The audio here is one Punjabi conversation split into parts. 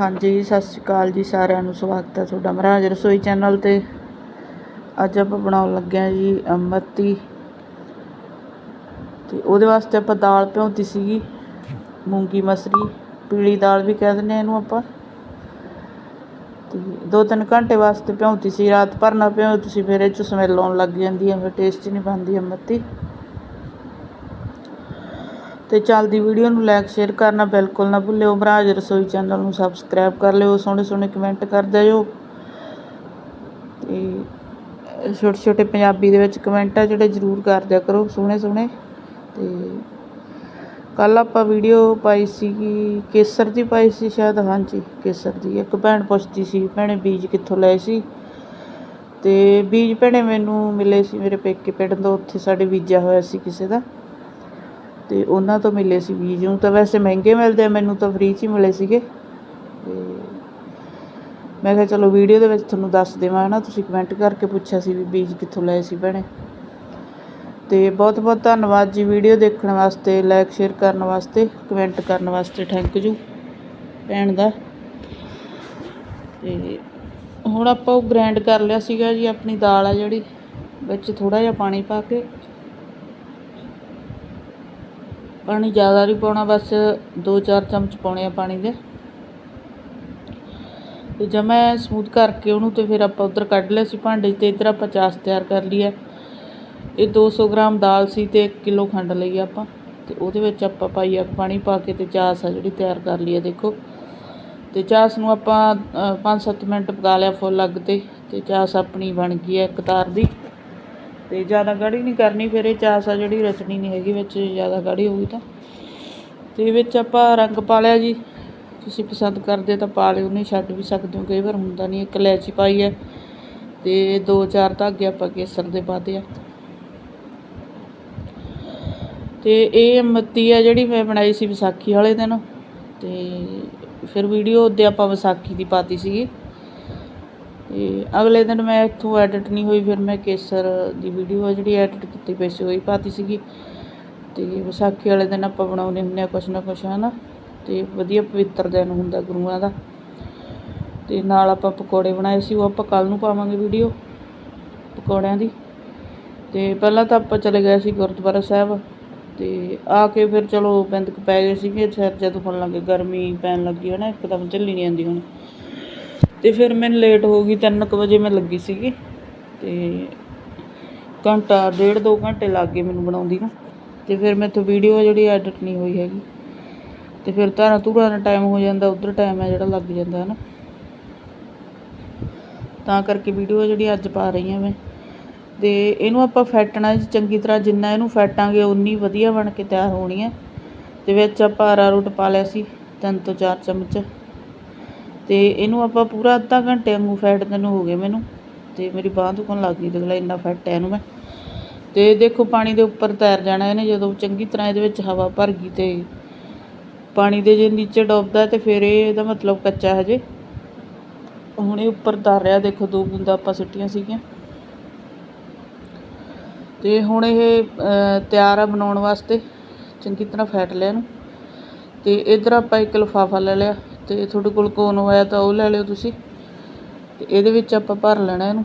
ਹਾਂਜੀ, ਸਤਿ ਸ਼੍ਰੀ ਅਕਾਲ ਜੀ ਸਾਰਿਆਂ ਨੂੰ, ਸਵਾਗਤ ਹੈ ਤੁਹਾਡਾ ਮਹਾਰਾਜ ਰਸੋਈ ਚੈਨਲ ਤੇ। ਅੱਜ ਆਪਾਂ ਬਣਾਉਣ ਲੱਗੇ ਹਾਂ ਜੀ ਅਮਰਤੀ। ਤੇ ਉਹਦੇ ਵਾਸਤੇ ਆਪਾਂ ਦਾਲ ਭਿਉਂਤੀ ਸੀਗੀ, ਮੂੰਗੀ ਮਸਰੀ, ਪੀਲੀ ਦਾਲ ਵੀ ਕਹਿ ਦਿੰਦੇ ਹਾਂ ਇਹਨੂੰ ਆਪਾਂ। ਤੇ ਦੋ ਤਿੰਨ ਘੰਟੇ ਵਾਸਤੇ ਭਿਉਂਤੀ ਸੀ, ਰਾਤ ਭਰ ਨਾ ਭਿਓ ਤੁਸੀਂ ਫਿਰ ਇਹ ਚ ਸਮੈਲ ਆਉਣ ਲੱਗ ਜਾਂਦੀ ਹੈ, ਫਿਰ ਟੇਸਟ ਨਹੀਂ ਬਣਦੀ ਅਮਰਤੀ। ਅਤੇ ਚੱਲਦੀ ਵੀਡੀਓ ਨੂੰ ਲਾਈਕ ਸ਼ੇਅਰ ਕਰਨਾ ਬਿਲਕੁਲ ਨਾ ਭੁੱਲਿਓ। ਮਹਾਰਾਜ ਰਸੋਈ ਚੈਨਲ ਨੂੰ ਸਬਸਕ੍ਰਾਈਬ ਕਰ ਲਿਓ। ਸੋਹਣੇ ਸੋਹਣੇ ਕਮੈਂਟ ਕਰ ਦਿਓ। ਤੇ ਛੋਟੇ ਛੋਟੇ ਪੰਜਾਬੀ ਦੇ ਵਿੱਚ ਕਮੈਂਟ ਆ ਜਿਹੜੇ ਜ਼ਰੂਰ ਕਰ ਦਿਆ ਕਰੋ। ਸੋਹਣੇ ਸੋਹਣੇ। ਤੇ ਕੱਲ ਆਪਾਂ ਵੀਡੀਓ ਪਾਈ ਸੀਗੀ, ਕੇਸਰ ਦੀ ਪਾਈ ਸੀ ਸ਼ਾਇਦ। ਹਾਂਜੀ, ਕੇਸਰ ਦੀ। ਇੱਕ ਭੈਣ ਪੁੱਛਦੀ ਸੀ, ਭੈਣੇ, ਬੀਜ ਕਿੱਥੋਂ ਲਏ ਸੀ? ਤੇ ਬੀਜ ਭੈਣੇ ਮੈਨੂੰ ਮਿਲੇ ਸੀ ਮੇਰੇ ਪੇਕੇ ਪਿੰਡ ਤੋਂ। ਉੱਥੇ ਸਾਡੇ ਬੀਜਿਆ ਹੋਇਆ ਸੀ ਕਿਸੇ ਦਾ। ਤੇ ਉਹਨਾਂ ਤੋਂ ਮਿਲੇ ਸੀ ਬੀਜ ਨੂੰ ਤਾਂ ਵੈਸੇ ਮਹਿੰਗੇ ਮਿਲਦੇ ਆ, ਮੈਨੂੰ ਤਾਂ ਫ੍ਰੀ 'ਚ ਹੀ ਮਿਲੇ ਸੀਗੇ। ਤੇ ਮੈਂ ਕਿਹਾ ਚਲੋ ਵੀਡੀਓ ਦੇ ਵਿੱਚ ਤੁਹਾਨੂੰ ਦੱਸ ਦੇਵਾਂ ਨਾ ਤੁਸੀਂ ਕਮੈਂਟ ਕਰਕੇ ਪੁੱਛਿਆ ਸੀ ਵੀ ਬੀਜ ਕਿੱਥੋਂ ਲਏ ਸੀ ਭੈਣੇ। ਤੇ ਬਹੁਤ ਬਹੁਤ ਧੰਨਵਾਦ ਜੀ ਵੀਡੀਓ ਦੇਖਣ ਵਾਸਤੇ ਲਾਈਕ ਸ਼ੇਅਰ ਕਰਨ ਵਾਸਤੇ ਕਮੈਂਟ ਕਰਨ ਵਾਸਤੇ ਥੈਂਕ ਯੂ ਭੈਣ ਦਾ। ਤੇ ਹੁਣ ਆਪਾਂ ਉਹ ਗ੍ਰਾਈਂਡ ਕਰ ਲਿਆ ਸੀਗਾ ਜੀ, ਆਪਣੀ ਦਾਲ ਆ ਜਿਹੜੀ, ਵਿੱਚ ਥੋੜਾ ਜਿਹਾ ਪਾਣੀ ਪਾ ਕੇ। ਪਾਣੀ ਜ਼ਿਆਦਾ ਨਹੀਂ ਪਾਉਣਾ, ਬਸ 2-4 ਚਮਚ ਪਾਉਣੇ ਆ ਪਾਣੀ ਦੇ। ਤੇ ਜਦ ਮੈਂ ਸਮੂਥ ਕਰਕੇ ਉਹਨੂੰ ਤੇ ਫਿਰ ਆਪਾਂ ਉਧਰ ਕੱਢ ਲਿਆ ਸੀ ਭਾਂਡੇ 'ਚ, ਤੇ ਇੱਧਰ ਆਪਾਂ ਚਾਸ ਤਿਆਰ ਕਰ ਲਈ ਹੈ ਇਹ 200 ਗ੍ਰਾਮ ਦਾਲ ਸੀ ਤੇ 1 ਕਿਲੋ ਖੰਡ ਲਈ ਆਪਾਂ। ਤੇ ਉਹਦੇ ਵਿੱਚ ਆਪਾਂ ਪਾਈ ਆ ਪਾਣੀ ਪਾ ਕੇ ਤੇ ਚਾਸ ਆ ਜਿਹੜੀ ਤਿਆਰ ਕਰ ਲਈ ਹੈ ਦੇਖੋ। ਤੇ ਚਾਸ ਨੂੰ ਆਪਾਂ 5-7 ਮਿੰਟ ਪਕਾ ਲਿਆ ਫੁੱਲ ਅੱਗ ਤੇ ਤੇ ਚਾਸ ਆਪਣੀ ਬਣ ਗਈ ਹੈ ਇੱਕ ਤਾਰ ਦੀ। ਅਤੇ ਜ਼ਿਆਦਾ ਗਾੜੀ ਨਹੀਂ ਕਰਨੀ, ਫਿਰ ਇਹ ਚਾਸ ਆ ਜਿਹੜੀ ਰਚਣੀ ਨਹੀਂ ਹੈਗੀ ਵਿੱਚ ਜ਼ਿਆਦਾ ਗਾੜੀ ਹੋਊਗੀ ਤਾਂ। ਤੇ ਵਿੱਚ ਆਪਾਂ ਰੰਗ ਪਾ ਲਿਆ ਜੀ। ਤੁਸੀਂ ਪਸੰਦ ਕਰਦੇ ਤਾਂ ਪਾ ਲਿਓ, ਨਹੀਂ ਛੱਡ ਵੀ ਸਕਦੇ ਹੋ, ਕਈ ਵਾਰ ਹੁੰਦਾ ਨਹੀਂ, ਇੱਕ ਇਲਾਇਚੀ ਪਾਈ ਹੈ ਤੇ ਦੋ ਚਾਰ ਧਾਗੇ ਆਪਾਂ ਕੇਸਰ ਦੇ ਪਾਤੇ ਆ। ਤੇ ਇਹ ਮੱਤੀ ਆ ਜਿਹੜੀ ਮੈਂ ਬਣਾਈ ਸੀ ਵਿਸਾਖੀ ਵਾਲੇ ਦਿਨ, ਤੇ ਫਿਰ ਵੀਡੀਓ ਉਹਦੇ ਆਪਾਂ ਵਿਸਾਖੀ ਦੀ ਪਾਤੀ ਸੀਗੀ। ਅਤੇ ਅਗਲੇ ਦਿਨ ਮੈਂ ਇੱਥੋਂ ਐਡਿਟ ਨਹੀਂ ਹੋਈ, ਫਿਰ ਮੈਂ ਕੇਸਰ ਦੀ ਵੀਡੀਓ ਆ ਜਿਹੜੀ ਐਡਿਟ ਕੀਤੀ ਪਈ ਸੀ, ਉਹੀ ਪਾਤੀ ਸੀਗੀ। ਅਤੇ ਵਿਸਾਖੀ ਵਾਲੇ ਦਿਨ ਆਪਾਂ ਬਣਾਉਂਦੇ ਹੁੰਦੇ ਆ ਕੁਛ ਨਾ ਕੁਛ ਹੈ ਨਾ ਅਤੇ ਵਧੀਆ ਪਵਿੱਤਰ ਦਿਨ ਹੁੰਦਾ ਗੁਰੂਆਂ ਦਾ। ਅਤੇ ਨਾਲ ਆਪਾਂ ਪਕੌੜੇ ਬਣਾਏ ਸੀ, ਉਹ ਆਪਾਂ ਕੱਲ ਨੂੰ ਪਾਵਾਂਗੇ ਵੀਡੀਓ ਪਕੌੜਿਆਂ ਦੀ। ਤੇ ਪਹਿਲਾਂ ਤਾਂ ਆਪਾਂ ਚਲੇ ਗਏ ਸੀ ਗੁਰਦੁਆਰਾ ਸਾਹਿਬ, ਤੇ ਆ ਕੇ ਫਿਰ ਚਲੋ ਬਿੰਦਕ ਪੈ ਗਏ ਸੀਗੇ, ਸਿਰ ਜਦੋਂ ਹੋਣ ਲੱਗੇ, ਗਰਮੀ ਪੈਣ ਲੱਗੀ, ਹਨਾ? ਇੱਕਦਮ ਝੱਲੀ ਨਹੀਂ ਆਉਂਦੀ ਹੁਣ। ਤੇ ਫਿਰ ਮੈਨੂੰ ਲੇਟ ਹੋ ਗਈ 3:00 ਵਜੇ ਮੈਂ ਲੱਗੀ ਸੀਗੀ ਤੇ ਘੰਟਾ, ਡੇਢ ਦੋ ਘੰਟੇ ਲੱਗ ਗਏ ਮੈਨੂੰ ਬਣਾਉਂਦੀ ਨੂੰ ਤੇ ਫਿਰ ਮੈਥੋਂ ਵੀਡੀਓ ਜਿਹੜੀ ਐਡਿਟ ਨਹੀਂ ਹੋਈ ਹੈਗੀ। ਤੇ ਫਿਰ ਧਾਰਾਂ ਧੂਰਾਂ ਦਾ ਟਾਈਮ ਹੋ ਜਾਂਦਾ, ਉਧਰ ਟਾਈਮ ਹੈ ਜਿਹੜਾ ਲੱਗ ਜਾਂਦਾ ਹੈ ਨਾ ਤਾਂ ਕਰਕੇ ਵੀਡੀਓ ਜਿਹੜੀ ਅੱਜ ਪਾ ਰਹੀ ਹਾਂ ਮੈਂ। ਤੇ ਇਹਨੂੰ ਆਪਾਂ ਫੈਟਣਾ ਚੰਗੀ ਤਰ੍ਹਾਂ ਜਿੰਨਾ ਇਹਨੂੰ ਫੈਟਾਂਗੇ ਉਨੀ ਵਧੀਆ ਬਣ ਕੇ ਤਿਆਰ ਹੋਣੀ ਹੈ ਤੇ ਵਿੱਚ ਆਪਾਂ ਆਰਾ ਰੂਟ ਪਾ ਲਿਆ ਸੀ, ਤਿੰਨ ਤੋਂ ਚਾਰ ਚਮਚ। ਅਤੇ ਇਹਨੂੰ ਆਪਾਂ ਪੂਰਾ ਅੱਧਾ ਘੰਟੇ ਵਾਂਗੂ ਫੈਟਦੇ ਨੂੰ ਹੋ ਗਏ ਮੈਨੂੰ ਅਤੇ ਮੇਰੀ ਬਾਂਹ ਦੁਖਣ ਲੱਗ ਗਈ ਦੇਖ ਲੈ ਇੰਨਾ ਫੈਟਿਆ ਇਹਨੂੰ ਮੈਂ। ਅਤੇ ਦੇਖੋ ਪਾਣੀ ਦੇ ਉੱਪਰ ਤੈਰ ਜਾਣਾ ਇਹਨੇ, ਜਦੋਂ ਚੰਗੀ ਤਰ੍ਹਾਂ ਇਹਦੇ ਵਿੱਚ ਹਵਾ ਭਰ ਗਈ ਤੇ ਪਾਣੀ ਦੇ ਜੇ ਨੀਚੇ ਡੁੱਬਦਾ ਤੇ ਫਿਰ ਇਹ ਇਹਦਾ ਮਤਲਬ ਕੱਚਾ ਹਜੇ। ਹੁਣ ਇਹ ਉੱਪਰ ਤਰ ਰਿਹਾ, ਦੇਖੋ ਦੋ ਬੂੰਦਾਂ ਆਪਾਂ ਸਿੱਟੀਆਂ ਸੀਗੀਆਂ। ਤੇ ਹੁਣ ਇਹ ਤਿਆਰ ਆ ਬਣਾਉਣ ਵਾਸਤੇ, ਚੰਗੀ ਤਰ੍ਹਾਂ ਫੈਟ ਲਿਆ ਇਹਨੂੰ। ਤੇ ਇਧਰ ਆਪਾਂ ਇੱਕ ਲਿਫਾਫਾ ਲੈ ਲਿਆ। ਅਤੇ ਤੁਹਾਡੇ ਕੋਲ ਕੋਨ ਹੋਇਆ ਤਾਂ ਉਹ ਲੈ ਲਿਓ ਤੁਸੀਂ। ਅਤੇ ਇਹਦੇ ਵਿੱਚ ਆਪਾਂ ਭਰ ਲੈਣਾ ਇਹਨੂੰ।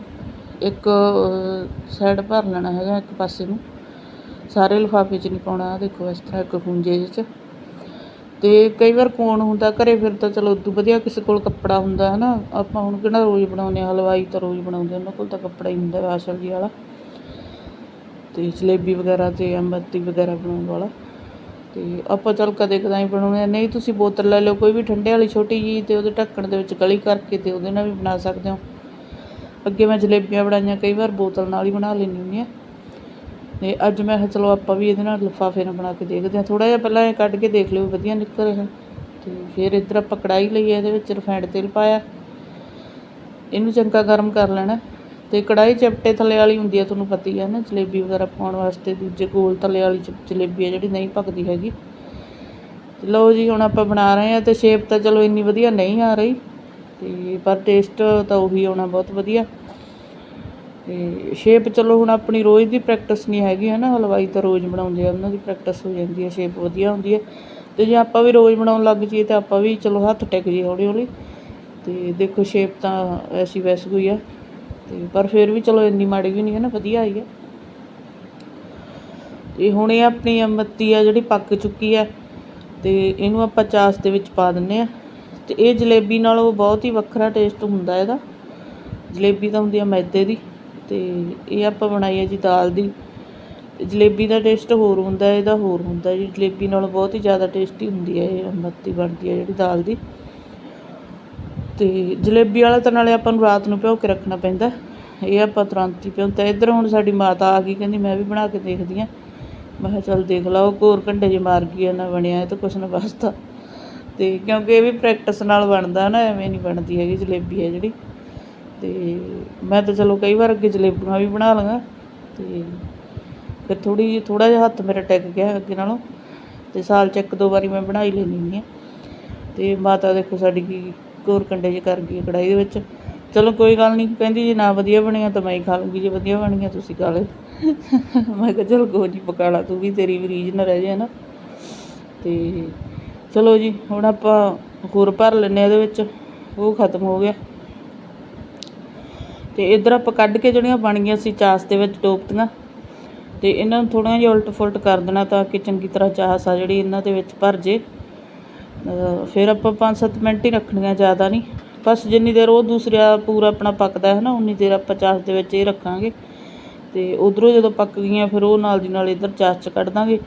ਇੱਕ ਸਾਈਡ ਭਰ ਲੈਣਾ ਹੈਗਾ ਇੱਕ ਪਾਸੇ ਨੂੰ। ਸਾਰੇ ਲਿਫਾਫੇ 'ਚ ਨਹੀਂ ਪਾਉਣਾ। ਦੇਖੋ ਇਸ ਤਰ੍ਹਾਂ ਇੱਕ ਖੂੰਜੇ ਜਿਹੇ 'ਚ। ਤੇ ਕਈ ਵਾਰ ਕੋਨ ਹੁੰਦਾ ਘਰੇ ਫਿਰ ਤਾਂ ਚਲੋ ਉਦੋਂ ਵਧੀਆ ਕਿਸੇ ਕੋਲ ਕੱਪੜਾ ਹੁੰਦਾ ਹੈ ਨਾ। ਆਪਾਂ ਹੁਣ ਕਿਹੜਾ ਰੋਜ਼ ਬਣਾਉਂਦੇ ਹਾਂ? ਹਲਵਾਈ ਤਾਂ ਰੋਜ਼ ਬਣਾਉਂਦੇ ਉਹਨਾਂ ਕੋਲ ਤਾਂ ਕੱਪੜਾ ਹੀ ਹੁੰਦਾ ਵਾਸ਼ਲ ਜੀ ਵਾਲਾ। ਅਤੇ ਜਲੇਬੀ ਵਗੈਰਾ ਅਤੇ ਅੰਬਤੀ ਵਗੈਰਾ ਬਣਾਉਣ ਵਾਲਾ। ਅਤੇ ਆਪਾਂ ਚੱਲ ਕਦੇ ਕਦਾਈ ਬਣਾਉਂਦੇ ਨਹੀਂ, ਤੁਸੀਂ ਬੋਤਲ ਲੈ ਲਿਓ, ਕੋਈ ਵੀ ਠੰਡੇ ਵਾਲੀ ਛੋਟੀ ਜਿਹੀ ਅਤੇ ਉਹਦੇ ਢੱਕਣ ਦੇ ਵਿੱਚ ਗਲੀ ਕਰਕੇ ਅਤੇ ਉਹਦੇ ਨਾਲ ਵੀ ਬਣਾ ਸਕਦੇ ਹੋ। ਅੱਗੇ ਮੈਂ ਜਲੇਬੀਆਂ ਬਣਾਈਆਂ, ਕਈ ਵਾਰ ਬੋਤਲ ਨਾਲ ਹੀ ਬਣਾ ਲੈਂਦੀ ਹੁੰਦੀ ਹਾਂ ਅਤੇ ਅੱਜ ਮੈਂ ਕਿਹਾ, ਚਲੋ ਆਪਾਂ ਵੀ ਇਹਦੇ ਨਾਲ ਲਿਫਾਫੇ ਨਾਲ ਬਣਾ ਕੇ ਦੇਖਦੇ ਹਾਂ। ਥੋੜ੍ਹਾ ਜਿਹਾ ਪਹਿਲਾਂ ਇਹ ਕੱਢ ਕੇ ਦੇਖ ਲਿਓ, ਵਧੀਆ ਨਿਕਲ ਰਿਹਾ। ਅਤੇ ਫਿਰ ਇੱਧਰ ਆਪਾਂ ਕੜਾਈ ਲਈ ਇਹਦੇ ਵਿੱਚ ਰਿਫਾਈਂਡ ਤੇਲ ਪਾਇਆ। ਇਹਨੂੰ ਚੰਗਾ ਗਰਮ ਕਰ ਲੈਣਾ। ਅਤੇ ਕੜਾਹੀ ਚਪਟੇ ਥੱਲੇ ਵਾਲੀ ਹੁੰਦੀ ਆ, ਤੁਹਾਨੂੰ ਪਤਾ ਹੀ ਆ ਨਾ, ਜਲੇਬੀ ਵਗੈਰਾ ਪਾਉਣ ਵਾਸਤੇ ਦੂਜੇ ਗੋਲ ਥੱਲੇ ਵਾਲੀ ਜਲੇਬੀ ਆ ਜਿਹੜੀ ਨਹੀਂ ਪੱਕਦੀ ਹੈਗੀ। ਤੇ ਲਓ ਜੀ, ਹੁਣ ਆਪਾਂ ਬਣਾ ਰਹੇ ਆ ਤੇ ਸ਼ੇਪ ਤਾਂ ਚਲੋ ਇੰਨੀ ਵਧੀਆ ਨਹੀਂ ਆ ਰਹੀ ਤੇ ਪਰ ਟੇਸਟ ਤਾਂ ਉਹੀ ਆਉਣਾ ਬਹੁਤ ਵਧੀਆ। ਤੇ ਸ਼ੇਪ ਚਲੋ ਹੁਣ ਆਪਣੀ ਰੋਜ਼ ਦੀ ਪ੍ਰੈਕਟਿਸ ਨਹੀਂ ਹੈਗੀ ਹੈ ਨਾ ਹਲਵਾਈ ਤਾਂ ਰੋਜ਼ ਬਣਾਉਂਦੇ ਆ, ਉਹਨਾਂ ਦੀ ਪ੍ਰੈਕਟਿਸ ਹੋ ਜਾਂਦੀ ਹੈ ਸ਼ੇਪ ਵਧੀਆ ਹੁੰਦੀ ਹੈ ਤੇ ਜੇ ਆਪਾਂ ਵੀ ਰੋਜ਼ ਬਣਾਉਣ ਲੱਗ ਜਾਈਏ ਤਾਂ ਆਪਾਂ ਵੀ ਚਲੋ ਹੱਥ ਟਿਕ ਜੀ ਹੌਲੀ ਹੌਲੀ ਤੇ ਦੇਖੋ ਸ਼ੇਪ ਤਾਂ ਐਸੀ ਵੈਸ ਗਈ ਆ। ਤੇ ਪਰ ਫਿਰ ਵੀ ਚਲੋ ਇੰਨੀ ਮਾੜੀ ਵੀ ਨਹੀਂ ਹੈ ਨਾ, ਵਧੀਆ ਆਈ ਹੈ। ਤੇ ਹੁਣ ਇਹ ਆਪਣੀ ਮੱਤੀ ਆ ਜਿਹੜੀ ਪੱਕ ਚੁੱਕੀ ਹੈ ਤੇ ਇਹਨੂੰ ਆਪਾਂ ਚਾਸ ਦੇ ਵਿੱਚ ਪਾ ਦਿੰਨੇ ਆ ਤੇ ਇਹ ਜਲੇਬੀ ਨਾਲੋਂ ਬਹੁਤ ਹੀ ਵੱਖਰਾ ਟੇਸਟ ਹੁੰਦਾ ਇਹਦਾ। ਜਲੇਬੀ ਤਾਂ ਹੁੰਦੀ ਆ ਮੈਦੇ ਦੀ ਤੇ ਇਹ ਆਪਾਂ ਬਣਾਈ ਹੈ ਜੀ ਦਾਲ ਦੀ। ਜਲੇਬੀ ਦਾ ਟੇਸਟ ਹੋਰ ਹੁੰਦਾ, ਇਹਦਾ ਹੋਰ ਹੁੰਦਾ ਜੀ। ਜਲੇਬੀ ਨਾਲੋਂ ਬਹੁਤ ਹੀ ਜ਼ਿਆਦਾ ਟੇਸਟੀ ਹੁੰਦੀ ਹੈ ਇਹ ਮੱਤੀ ਬਣਦੀ ਹੈ ਜਿਹੜੀ ਦਾਲ ਦੀ। ਤੇ ਜਲੇਬੀ ਵਾਲਾ ਤਾਂ ਨਾਲੇ ਆਪਾਂ ਨੂੰ ਰਾਤ ਨੂੰ ਭਿਓ ਕੇ ਰੱਖਣਾ ਪੈਂਦਾ। ਇਹ ਆਪਾਂ ਤੁਰੰਤ ਹੀ ਭਿਉਂਤਾ। ਇੱਧਰ ਹੁਣ ਸਾਡੀ ਮਾਤਾ ਆ ਗਈ, ਕਹਿੰਦੀ ਮੈਂ ਵੀ ਬਣਾ ਕੇ ਦੇਖਦੀ ਆ। ਮੈਂ ਕਿਹਾ ਚੱਲ ਦੇਖ ਲਾ, ਉਹ ਕੋਰ ਘੰਟੇ ਜੇ ਮਾਰ ਗਈ ਆ, ਨਾ ਬਣਿਆ ਇਹ ਤਾਂ ਕੁਛ ਨਾ ਬਸਤਾ ਤੇ ਕਿਉਂਕਿ ਇਹ ਵੀ ਪ੍ਰੈਕਟਿਸ ਨਾਲ ਬਣਦਾ ਨਾ, ਐਵੇਂ ਨਹੀਂ ਬਣਦੀ ਹੈਗੀ ਜਲੇਬੀ ਹੈ ਜਿਹੜੀ। ਤੇ ਮੈਂ ਤਾਂ ਚਲੋ ਕਈ ਵਾਰ ਅੱਗੇ ਜਲੇਬੀਆਂ ਵੀ ਬਣਾ ਲਵਾਂ। ਤੇ ਫਿਰ ਥੋੜੀ ਜਿਹੀ ਥੋੜਾ ਜਿਹਾ ਹੱਥ ਮੇਰਾ ਟਿਕ ਗਿਆ ਅੱਗੇ ਨਾਲੋਂ। ਤੇ ਸਾਲ ਚ ਇੱਕ ਦੋ ਵਾਰੀ ਮੈਂ ਬਣਾਈ ਹੀ ਲੈਂਦੀ ਹੁੰਦੀ ਹਾਂ ਤੇ ਮਾਤਾ ਦੇਖੋ ਸਾਡੀ ਕੀ ਘੋਰ ਕੰਡੇ ਜੇ ਕਰ ਗਈ ਹੈ ਕੜਾਈ ਦੇ ਵਿੱਚ। ਚਲੋ ਕੋਈ ਗੱਲ ਨਹੀਂ ਕਹਿੰਦੀ ਜੇ ਨਾ ਵਧੀਆ ਬਣਿਆ ਤਾਂ ਮੈਂ ਹੀ ਖਾ ਲੂੰਗੀ, ਜੇ ਵਧੀਆ ਬਣੀਆਂ ਤੁਸੀਂ ਖਾ ਲਿਓ। ਮੈਂ ਕਿਹਾ ਚਲ ਕੋਈ ਨਹੀਂ ਪਕਾ ਲਾ, ਤੂੰ ਵੀ ਤੇਰੀ ਵੀ ਰੀਝ ਨਾ ਰਹਿ ਜਾਏ ਨਾ। ਤੇ ਚਲੋ ਜੀ, ਹੁਣ ਆਪਾਂ ਹੋਰ ਭਰ ਲੈਨੇ ਇਹਦੇ ਵਿੱਚ, ਉਹ ਖਤਮ ਹੋ ਗਿਆ। ਤੇ ਇਧਰ ਆਪਾਂ ਕੱਢ ਕੇ ਜਿਹੜੀਆਂ ਬਣ ਗਈਆਂ ਸੀ ਚਾਸ ਦੇ ਵਿੱਚ ਟੋਪਤੀਆਂ, ਤੇ ਇਹਨਾਂ ਨੂੰ ਥੋੜਾ ਜਿਹਾ ਉਲਟ ਫੁਲਟ ਕਰ ਦੇਣਾ ਤਾਂ ਕਿ ਚੰਗੀ ਤਰ੍ਹਾਂ ਚਾਸ ਆ ਜਿਹੜੀ ਇਹਨਾਂ ਦੇ ਵਿੱਚ ਭਰ ਜੇ। ਫਿਰ ਆਪਾਂ 5-7 ਮਿੰਟ ਹੀ ਰੱਖਣੀਆਂ ਜ਼ਿਆਦਾ ਨਹੀਂ। ਬਸ ਜਿੰਨੀ ਦੇਰ ਉਹ ਦੂਸਰਾ ਪੂਰਾ ਆਪਣਾ ਪੱਕਦਾ ਹੈ ਨਾ, ਉਨੀ ਦੇਰ ਆਪਾਂ ਚਾਸ ਦੇ ਵਿੱਚ ਇਹ ਰੱਖਾਂਗੇ। ਤੇ ਉਧਰੋਂ ਜਦੋਂ ਪੱਕ ਗਈਆਂ, ਫਿਰ ਉਹ ਨਾਲ ਦੀ ਨਾਲ ਇੱਧਰ ਚਾਸ 'ਚ ਕੱਢ ਦਾਂਗੇ।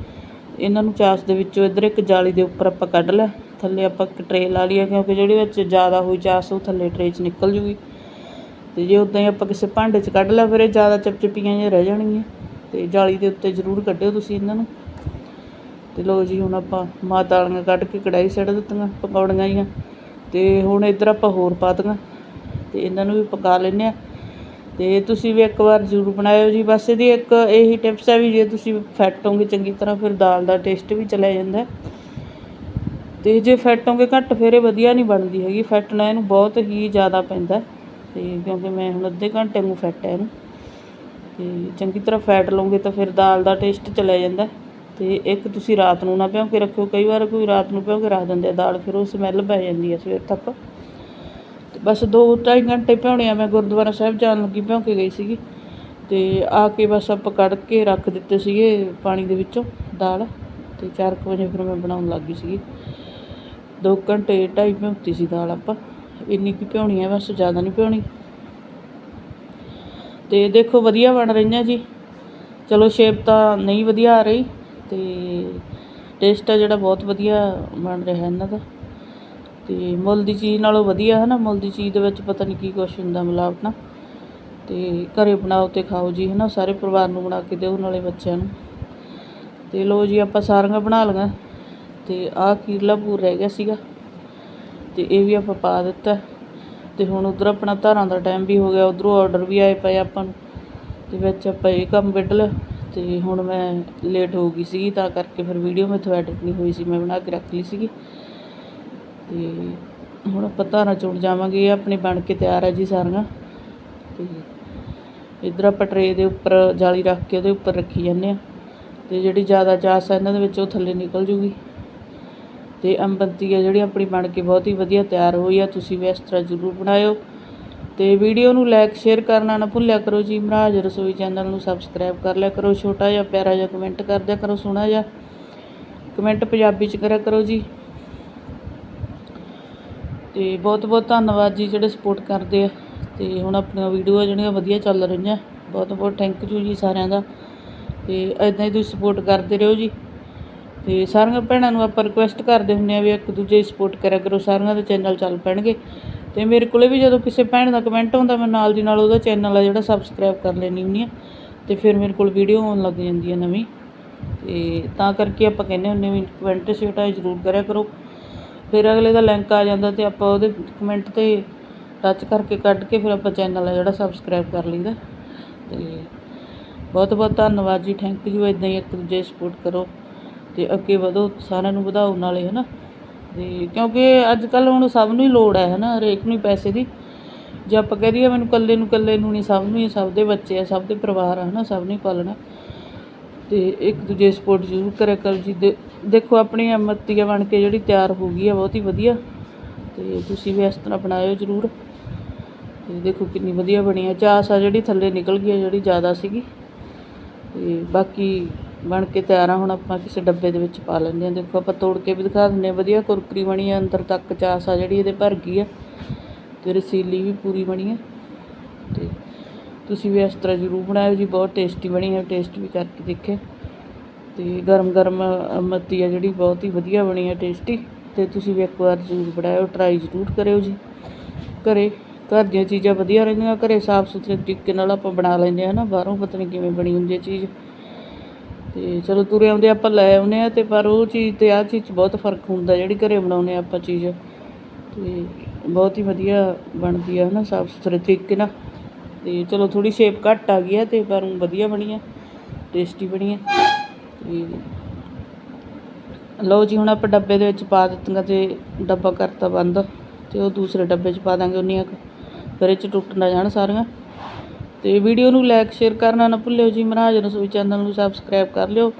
ਇਹਨਾਂ ਨੂੰ ਚਾਸ ਦੇ ਵਿੱਚੋਂ ਇੱਧਰ ਇੱਕ ਜਾਲੀ ਦੇ ਉੱਪਰ ਆਪਾਂ ਕੱਢ ਲਿਆ। ਥੱਲੇ ਆਪਾਂ ਇੱਕ ਟਰੇ ਲਾ ਲਈਏ ਕਿਉਂਕਿ ਜਿਹੜੀ ਵਿੱਚ ਜ਼ਿਆਦਾ ਹੋਈ ਚਾਸ ਉਹ ਥੱਲੇ ਟਰੇ 'ਚ ਨਿਕਲ ਜੂਗੀ। ਤੇ ਜੇ ਉਦਾਂ ਹੀ ਆਪਾਂ ਕਿਸੇ ਭਾਂਡੇ 'ਚ ਕੱਢ ਲਿਆ, ਫਿਰ ਇਹ ਜ਼ਿਆਦਾ ਚਪਚਪੀਆਂ ਜਿਹੀਆਂ ਰਹਿ ਜਾਣਗੀਆਂ। ਤੇ ਜਾਲੀ ਦੇ ਉੱਤੇ ਜ਼ਰੂਰ ਕੱਢਿਓ ਤੁਸੀਂ ਇਹਨਾਂ ਨੂੰ। ਅਤੇ ਲਓ ਜੀ, ਹੁਣ ਆਪਾਂ ਮਾਤਾ ਵਾਲੀਆਂ ਕੱਢ ਕੇ ਕੜਾਹੀ ਸੜ ਦਿੱਤੀਆਂ, ਪਕੌੜੀਆਂ ਜੀਆਂ। ਅਤੇ ਹੁਣ ਇੱਧਰ ਆਪਾਂ ਹੋਰ ਪਾ ਦਿੱਤੀਆਂ ਅਤੇ ਇਹਨਾਂ ਨੂੰ ਵੀ ਪਕਾ ਲੈਂਦੇ ਹਾਂ। ਅਤੇ ਤੁਸੀਂ ਵੀ ਇੱਕ ਵਾਰ ਜ਼ਰੂਰ ਬਣਾਇਓ ਜੀ। ਬਸ ਇਹਦੀ ਇੱਕ ਇਹੀ ਟਿਪਸ ਹੈ ਵੀ ਜੇ ਤੁਸੀਂ ਫੈਟੋਂਗੇ ਚੰਗੀ ਤਰ੍ਹਾਂ ਫਿਰ ਦਾਲ ਦਾ ਟੇਸਟ ਵੀ ਚਲਾ ਜਾਂਦਾ ਅਤੇ ਜੇ ਫੈਟੋਗੇ ਘੱਟ ਫਿਰ ਇਹ ਵਧੀਆ ਨਹੀਂ ਬਣਦੀ ਹੈਗੀ। ਫੈਟਣਾ ਇਹਨੂੰ ਬਹੁਤ ਹੀ ਜ਼ਿਆਦਾ ਪੈਂਦਾ ਅਤੇ ਕਿਉਂਕਿ ਮੈਂ ਹੁਣ ਅੱਧੇ ਘੰਟੇ ਨੂੰ ਫੈਟਿਆ ਇਹਨੂੰ। ਅਤੇ ਚੰਗੀ ਤਰ੍ਹਾਂ ਫੈਟ ਲਓਗੇ ਤਾਂ ਫਿਰ ਦਾਲ ਦਾ ਟੇਸਟ ਚਲਾ ਜਾਂਦਾ ਅਤੇ ਇੱਕ ਤੁਸੀਂ ਰਾਤ ਨੂੰ ਨਾ ਭਿਉਂ ਕੇ ਰੱਖਿਓ, ਕਈ ਵਾਰ ਕੋਈ ਰਾਤ ਨੂੰ ਭਿਉਂ ਕੇ ਰੱਖ ਦਿੰਦੇ ਆ, ਦਾਲ ਫਿਰ ਉਹ ਸਮੈਲ ਪੈ ਜਾਂਦੀ ਹੈ ਸਵੇਰ ਤੱਕ। ਅਤੇ ਬਸ ਦੋ ਢਾਈ ਘੰਟੇ ਭਿਉਣੇ ਆ, ਮੈਂ ਗੁਰਦੁਆਰਾ ਸਾਹਿਬ ਜਾਣ ਲੱਗੀ ਭਿਉਂ ਕੇ ਗਈ ਸੀਗੀ। ਅਤੇ ਆ ਕੇ ਬਸ ਆਪਾਂ ਕੱਢ ਕੇ ਰੱਖ ਦਿੱਤੇ ਸੀਗੇ ਪਾਣੀ ਦੇ ਵਿੱਚੋਂ ਦਾਲ ਅਤੇ ਚਾਰ ਕੁ ਵਜੇ ਫਿਰ ਮੈਂ ਬਣਾਉਣ ਲੱਗ ਗਈ ਸੀਗੀ। ਦੋ ਘੰਟੇ ਢਾਈ ਭਿਉਂਤੀ ਸੀ ਦਾਲ ਆਪਾਂ, ਇੰਨੀ ਕੁ ਭਿਉਣੀ ਹੈ ਬਸ ਜ਼ਿਆਦਾ ਨਹੀਂ ਭਿਉਣੀ। ਤੇ ਦੇਖੋ ਵਧੀਆ ਬਣ ਰਹੀਆਂ ਜੀ। ਚਲੋ ਸ਼ੇਪ ਤਾਂ ਨਹੀਂ ਵਧੀਆ ਆ ਰਹੀ ਤੇ ਟੇਸਟ ਆ ਜਿਹੜਾ ਬਹੁਤ ਵਧੀਆ ਬਣ ਰਿਹਾ ਇਹਨਾਂ ਦਾ। ਅਤੇ ਮੁੱਲ ਦੀ ਚੀਜ਼ ਨਾਲੋਂ ਵਧੀਆ ਹੈ ਨਾ ਮੁੱਲ ਦੀ ਚੀਜ਼ ਦੇ ਵਿੱਚ ਪਤਾ ਨਹੀਂ ਕੀ ਕੁਛ ਹੁੰਦਾ ਮਿਲਾਵਟ ਨਾ। ਤੇ ਘਰੇ ਬਣਾਓ ਅਤੇ ਖਾਓ ਜੀ ਹੈ ਨਾ ਸਾਰੇ ਪਰਿਵਾਰ ਨੂੰ ਬਣਾ ਕੇ ਦਿਓ ਨਾਲੇ ਬੱਚਿਆਂ ਨੂੰ। ਅਤੇ ਲਓ ਜੀ ਆਪਾਂ ਸਾਰੀਆਂ ਬਣਾ ਲਈਆਂ ਅਤੇ ਆਹ ਕੀਰਲਾ ਪੂਰ ਰਹਿ ਗਿਆ ਸੀਗਾ। ਅਤੇ ਇਹ ਵੀ ਆਪਾਂ ਪਾ ਦਿੱਤਾ। ਅਤੇ ਹੁਣ ਉਧਰ ਆਪਣਾ ਧਾਰਾਂ ਦਾ ਟਾਈਮ ਵੀ ਹੋ ਗਿਆ, ਉਧਰੋਂ ਆਰਡਰ ਵੀ ਆਏ ਪਏ ਆਪਾਂ ਨੂੰ। ਅਤੇ ਵਿੱਚ ਆਪਾਂ ਇਹ ਕੰਮ ਕੱਢ ਲਿਆ। ਅਤੇ ਹੁਣ ਮੈਂ ਲੇਟ ਹੋ ਗਈ ਸੀਗੀ, ਤਾਂ ਕਰਕੇ ਫਿਰ ਵੀਡੀਓ ਮੈਥੋਂ ਐਡਿਟ ਨਹੀਂ ਹੋਈ ਸੀ, ਮੈਂ ਬਣਾ ਕੇ ਰੱਖ ਲਈ ਸੀਗੀ। ਅਤੇ ਹੁਣ ਆਪਾਂ ਧਾਰਾਂ ਚੋਣ ਜਾਵਾਂਗੇ, ਇਹ ਆਪਣੀ ਬਣ ਕੇ ਤਿਆਰ ਹੈ ਜੀ ਸਾਰੀਆਂ। ਅਤੇ ਇਧਰ ਆਪਾਂ ਟਰੇ ਦੇ ਉੱਪਰ ਜਾਲੀ ਰੱਖ ਕੇ ਉਹਦੇ ਉੱਪਰ ਰੱਖੀ ਜਾਂਦੇ ਆ। ਤੇ ਜਿਹੜੀ ਜ਼ਿਆਦਾ ਚਾਸ ਆ, ਇਹਨਾਂ ਦੇ ਵਿੱਚ ਉਹ ਥੱਲੇ ਨਿਕਲ ਜੂਗੀ। ਤੇ ਅੰਬੰਤੀ ਹੈ ਜਿਹੜੀ ਆਪਣੀ ਬਣ ਕੇ ਬਹੁਤ ਹੀ ਵਧੀਆ ਤਿਆਰ ਹੋਈ ਆ, ਤੁਸੀਂ ਵੀ ਇਸ ਤਰ੍ਹਾਂ ਜ਼ਰੂਰ ਬਣਾਇਓ। ਅਤੇ ਵੀਡੀਓ ਨੂੰ ਲਾਈਕ ਸ਼ੇਅਰ ਕਰਨਾ ਨਾ ਭੁੱਲਿਆ ਕਰੋ ਜੀ। ਮਹਾਰਾਜ ਰਸੋਈ ਚੈਨਲ ਨੂੰ ਸਬਸਕ੍ਰਾਈਬ ਕਰ ਲਿਆ ਕਰੋ। ਛੋਟਾ ਜਿਹਾ, ਪਿਆਰਾ ਜਿਹਾ ਕਮੈਂਟ ਕਰ ਦਿਆ ਕਰੋ, ਸੋਹਣਾ ਜਿਹਾ ਕਮੈਂਟ ਪੰਜਾਬੀ ਚ ਕਰਿਆ ਕਰੋ ਜੀ। ਤੇ ਬਹੁਤ ਬਹੁਤ ਧੰਨਵਾਦ ਜੀ ਜਿਹੜੇ ਸਪੋਰਟ ਕਰਦੇ ਆ। ਤੇ ਹੁਣ ਆਪਣੀਆਂ ਵੀਡੀਓ ਜਿਹੜੀਆਂ ਵਧੀਆ ਚੱਲ ਰਹੀਆਂ। ਬਹੁਤ ਬਹੁਤ ਥੈਂਕ ਯੂ ਜੀ ਸਾਰਿਆਂ ਦਾ। ਤੇ ਇਦਾਂ ਹੀ ਤੁਸੀਂ ਸਪੋਰਟ ਕਰਦੇ ਰਹੋ ਜੀ। ਤੇ ਸਾਰੀਆਂ ਭੈਣਾਂ ਨੂੰ ਆਪਾਂ ਰਿਕੁਐਸਟ ਕਰਦੇ ਹੁੰਦੇ ਆ ਵੀ ਇੱਕ ਦੂਜੇ ਦੀ ਸਪੋਰਟ ਕਰਿਆ ਕਰੋ। ਸਾਰਿਆਂ ਦੇ ਚੈਨਲ ਚੱਲ ਪੈਣਗੇ। ਤੇ ਮੇਰੇ ਕੋਲੇ ਵੀ ਜਦੋਂ ਕਿਸੇ ਭੈਣ ਦਾ ਕਮੈਂਟ ਆਉਂਦਾ, ਮੈਂ ਨਾਲ ਦੀ ਨਾਲ ਉਹਦਾ ਚੈਨਲ ਆ ਜਿਹੜਾ ਸਬਸਕ੍ਰਾਈਬ ਕਰ ਲੈਣੀ ਹੁੰਦੀ ਆ। ਤੇ ਫਿਰ ਮੇਰੇ ਕੋਲ ਵੀਡੀਓ ਆਉਣ ਲੱਗ ਜਾਂਦੀ ਹੈ ਨਵੀਂ। ਤੇ ਤਾਂ ਕਰਕੇ ਆਪਾਂ ਕਹਿੰਦੇ ਹੁੰਦੇ ਵੀ ਕਮੈਂਟ ਛੋਟਾ ਜ਼ਰੂਰ ਕਰਿਆ ਕਰੋ। ਫਿਰ ਅਗਲੇ ਦਾ ਲਿੰਕ ਆ ਜਾਂਦਾ ਤੇ ਆਪਾਂ ਉਹਦੇ ਕਮੈਂਟ ਤੇ ਟੱਚ ਕਰਕੇ ਕੱਢ ਕੇ ਫਿਰ ਆਪਾਂ ਚੈਨਲ ਆ ਜਿਹੜਾ ਸਬਸਕ੍ਰਾਈਬ ਕਰ ਲਈਦਾ। ਤੇ ਬਹੁਤ ਬਹੁਤ ਧੰਨਵਾਦ ਜੀ। ਥੈਂਕ ਯੂ ਇਦਾਂ ਹੀ ਇੱਕ ਦੂਜੇ ਸਪੋਰਟ ਕਰੋ। ਤੇ ਅੱਗੇ ਵਧੋ। ਸਾਰਿਆਂ ਨੂੰ ਵਧਾਓ। ਨਾਲੇ ਹਨਾ। ਤੇ ਕਿਉਂਕਿ ਅੱਜ ਕੱਲ੍ਹ ਹੁਣ ਸਭ ਨੂੰ ਹੀ ਲੋੜ ਹੈ ਹੈ ਨਾ ਹਰੇਕ ਨੂੰ ਹੀ ਪੈਸੇ ਦੀ। ਜੇ ਆਪਾਂ ਕਹਿ ਦਈਏ ਮੈਨੂੰ ਇਕੱਲੇ ਨੂੰ ਇਕੱਲੇ ਨੂੰ ਨਹੀਂ, ਸਭ ਨੂੰ ਹੀ, ਸਭ ਦੇ ਬੱਚੇ ਆ, ਸਭ ਦੇ ਪਰਿਵਾਰ ਆ ਹੈ ਨਾ ਸਭ ਨੂੰ ਹੀ ਪਾਲਣਾ। ਅਤੇ ਇੱਕ ਦੂਜੇ ਸਪੋਰਟ ਜ਼ਰੂਰ ਕਰਿਆ ਕਰੋ ਜੀ। ਦੇ- ਦੇਖੋ, ਆਪਣੀ ਮੱਤੀਆ ਬਣ ਕੇ ਜਿਹੜੀ ਤਿਆਰ ਹੋ ਗਈ ਆ, ਬਹੁਤ ਹੀ ਵਧੀਆ। ਅਤੇ ਤੁਸੀਂ ਵੀ ਇਸ ਤਰ੍ਹਾਂ ਬਣਾਇਓ ਜ਼ਰੂਰ। ਤੇ ਦੇਖੋ, ਕਿੰਨੀ ਵਧੀਆ ਬਣੀ ਆ। ਚਾਸ ਆ ਜਿਹੜੀ ਥੱਲੇ ਨਿਕਲ ਗਈ ਆ, ਜਿਹੜੀ ਜ਼ਿਆਦਾ ਸੀਗੀ। ਤੇ ਬਾਕੀ ਬਣ ਕੇ ਤਿਆਰ ਆ, ਹੁਣ ਆਪਾਂ ਕਿਸੇ ਡੱਬੇ ਦੇ ਵਿੱਚ ਪਾ ਲੈਂਦੇ ਆ। ਦੇਖੋ, ਆਪਾਂ ਤੋੜ ਕੇ ਵੀ ਦਿਖਾ ਦਿੰਦੇ ਆ। ਵਧੀਆ ਕੁਰਕਰੀ ਬਣੀ ਆ, ਅੰਦਰ ਤੱਕ ਚਾਸ ਆ ਜਿਹੜੀ, ਇਹਦੇ ਭਰ ਗਈ ਆ ਤੇ ਰਸੀਲੀ ਵੀ ਪੂਰੀ ਬਣੀ ਆ। ਤੇ ਤੁਸੀਂ ਵੀ ਇਸ ਤਰ੍ਹਾਂ ਜ਼ਰੂਰ ਬਣਾਇਓ ਜੀ, ਬਹੁਤ ਟੇਸਟੀ ਬਣੀ ਹੈ ਟੇਸਟ ਵੀ ਕਰਕੇ ਦੇਖੇ ਤੇ ਗਰਮ ਗਰਮ ਮੱਤੀ ਆ ਜਿਹੜੀ, ਬਹੁਤ ਹੀ ਵਧੀਆ ਬਣੀ ਹੈ ਟੇਸਟੀ। ਤੇ ਤੁਸੀਂ ਵੀ ਇੱਕ ਵਾਰ ਜ਼ਰੂਰ ਬਣਾਇਓ ਟਰਾਈ ਜ਼ਰੂਰ ਕਰਿਓ ਜੀ। ਘਰੇ, ਘਰ ਦੀਆਂ ਚੀਜ਼ਾਂ ਵਧੀਆ ਰਹਿੰਦੀਆਂ, ਘਰੇ ਸਾਫ਼ ਸੁਥਰੇ ਤਰੀਕੇ ਨਾਲ ਆਪਾਂ ਬਣਾ ਲੈਂਦੇ ਹਾਂ ਨਾ, ਬਾਹਰੋਂ ਪਤਾ ਨਹੀਂ ਕਿਵੇਂ ਬਣੀ ਹੁੰਦੀ ਹੈ ਚੀਜ਼। ਤੇ ਚਲੋ ਤੁਰੇ ਆਉਂਦੇ ਆਪਾਂ ਲੈ ਆਉਂਦੇ ਆ ਤੇ ਪਰ ਉਹ ਚੀਜ਼ ਤੇ ਆਹ ਚੀਜ਼ 'ਚ ਬਹੁਤ ਫ਼ਰਕ ਹੁੰਦਾ, ਜਿਹੜੀ ਘਰੇ ਬਣਾਉਂਦੇ ਆ ਆਪਾਂ ਚੀਜ਼। ਤੇ ਬਹੁਤ ਹੀ ਵਧੀਆ ਬਣਦੀ ਆ ਹਨਾ ਸਾਫ਼ ਸੁਥਰੇ ਤਰੀਕੇ ਨਾਲ। ਤੇ ਚਲੋ ਥੋੜੀ ਸ਼ੇਪ ਘੱਟ ਆ ਗਈ ਆ ਤੇ ਪਰ ਵਧੀਆ ਬਣੀ ਆ ਟੇਸਟੀ ਬਣੀ ਹੈ ਤੇ ਲਓ ਜੀ, ਹੁਣ ਆਪਾਂ ਡੱਬੇ ਦੇ ਵਿੱਚ ਪਾ ਦਿੱਤੀਆਂ ਤੇ ਡੱਬਾ ਕਰਤਾ ਬੰਦ ਤੇ ਉਹ ਦੂਸਰੇ ਡੱਬੇ 'ਚ ਪਾ ਦਾਂਗੇ ਉਨੀਆਂ ਫਿਰ ਇਹ 'ਚ ਟੁੱਟ ਨਾ ਜਾਣ ਸਾਰੀਆਂ। ਤੇ ਵੀਡੀਓ ਨੂੰ ਲਾਈਕ ਸ਼ੇਅਰ ਕਰਨਾ ਨਾ ਭੁੱਲਿਓ ਜੀ। ਮਹਾਰਾਜ ਰਸੋਈ ਚੈਨਲ ਨੂੰ ਸਬਸਕ੍ਰਾਈਬ ਕਰ ਲਿਓ।